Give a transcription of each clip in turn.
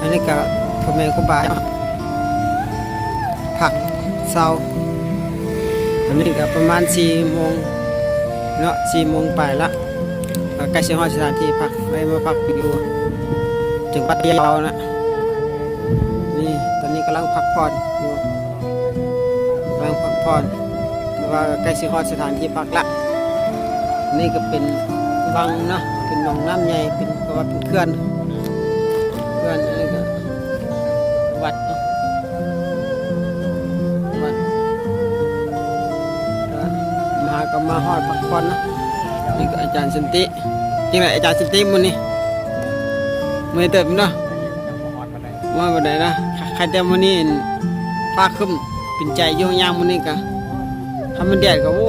อันนี้ก็พ่อแม่ครูบาผักเศร้าอันนี้ก็ประมาณ4โมงเนาะ4โมงไปละก็ใกล้สิฮอดสถานที่พักไปมาพักอยู่จังหวัดพะเยานะนี่ตอนนี้กำลังพักผ่อนอยู่กำลังพักผ่อนแต่ว่าใกล้สิฮอดสถานที่พักละนี่ก็เป็นวังนะเป็นหนองน้ำใหญ่เป็นประวัติเป็นเขื่อน เขื่อนอันนี้ก็วัดวัดมาก็มาฮอดพักผ่อนนะนี่ก็อาจารย์สันติจริงไหมอาจารย์สันติมันนี่มือเติบเนาะมาวันไหนนะใครแต่มันนี่ฟ้าขึ้นเป็นใจโยงยางมันนี่ก็ทำมันแดดก็โอ้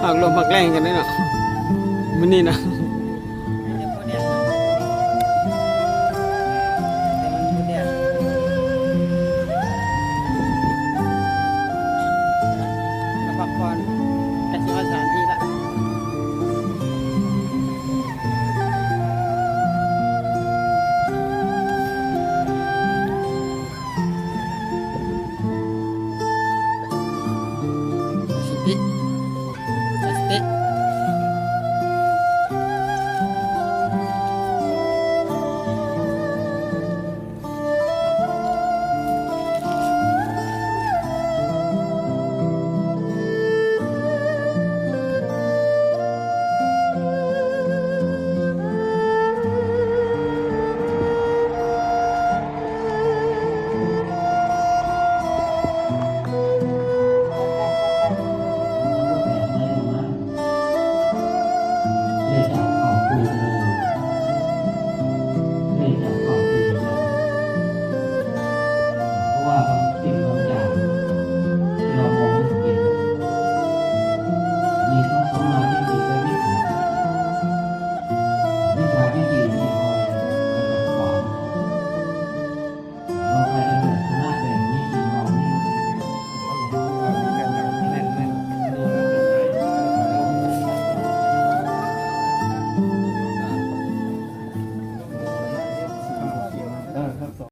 หักลมหักแรงกันนี่เนาะมันนี่นะ Oui.